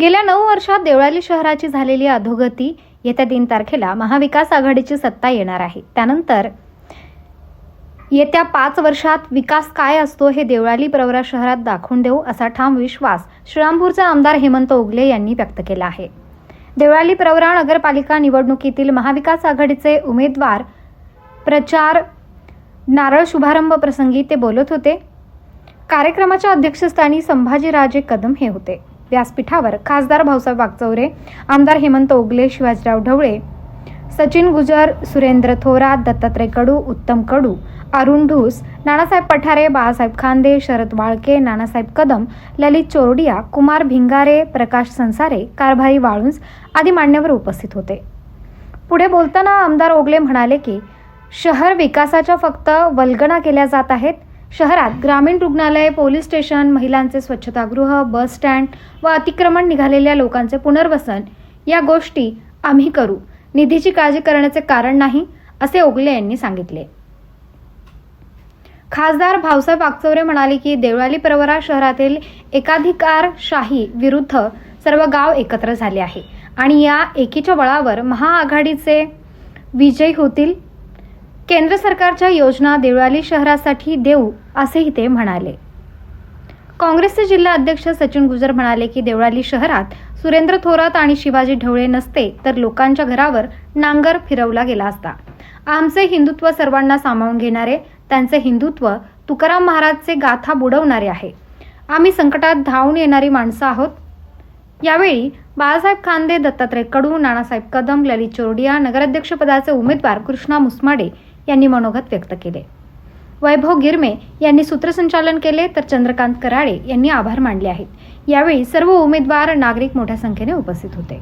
गेल्या नऊ वर्षात देवळाली शहराची झालेली अधोगती येत्या तीन तारखेला महाविकास आघाडीची सत्ता येणार आहे. त्यानंतर येत्या पाच वर्षात विकास काय असतो हे देवळाली प्रवरा शहरात दाखवून देऊ असा ठाम विश्वास श्रीरामपूरचे आमदार हेमंत ओगले यांनी व्यक्त केला आहे. देवळाली प्रवरा नगरपालिका निवडणुकीतील महाविकास आघाडीचे उमेदवार प्रचार नारळ शुभारंभ प्रसंगी ते बोलत होते. कार्यक्रमाच्या अध्यक्षस्थानी संभाजीराजे कदम हे होते. व्यासपीठावर खासदार भाऊसाहेब वागचौरे आमदार हेमंत ओगले शिवाजीराव ढवळे सचिन गुजर सुरेंद्र थोरात दत्तात्रय कडू उत्तम कडू अरुण ढूस नानासाहेब पठारे बाळासाहेब खांदे शरद वाळके नानासाहेब कदम ललित चोरडिया कुमार भिंगारे प्रकाश संसारे कारभारी वाळुंज आदी मान्यवर उपस्थित होते. पुढे बोलताना आमदार ओगले म्हणाले की शहर विकासाच्या फक्त वल्गना केल्या जात आहेत शहरात ग्रामीण रुग्णालय पोलीस स्टेशन महिलांचे स्वच्छतागृह बस स्टँड व अतिक्रमण निघालेल्या लोकांचे पुनर्वसन या गोष्टी आम्ही करू. निधीची काळजी करण्याचे कारण नाही असे ओगले यांनी सांगितले. खासदार भाऊसाहेब आगचौरे म्हणाले की देवळाली प्रवरा शहरातील एकाधिकारशाही विरुद्ध सर्व गाव एकत्र झाले आहे आणि या एकीच्या बळावर महाआघाडीचे विजयी होतील केंद्र सरकारच्या योजना देवळाली शहरासाठी देऊ असेही ते म्हणाले. काँग्रेसचे जिल्हा अध्यक्ष सचिन गुजर म्हणाले की देवळाली शहरात सुरेंद्र थोरात आणि शिवाजी ढवळे नसते तर लोकांच्या घरावर नांगर फिरवला गेला असता. आमचे हिंदुत्व सर्वांना सामावून घेणारे त्यांचे हिंदुत्व तुकाराम महाराजचे गाथा बुडवणारे आहे. आम्ही संकटात धावून येणारी माणसं आहोत. यावेळी बाळासाहेब खांदे दत्तात्रय कडू नानासाहेब कदम ललित चोरडिया नगराध्यक्षपदाचे उमेदवार कृष्णा मुसमाडे यांनी मनोगत व्यक्त केले. वैभव गिरमे यांनी सूत्रसंचालन केले तर चंद्रकांत कराळे यांनी आभार मानले आहेत. यावेळी सर्व उमेदवार नागरिक मोठ्या संख्येने उपस्थित होते.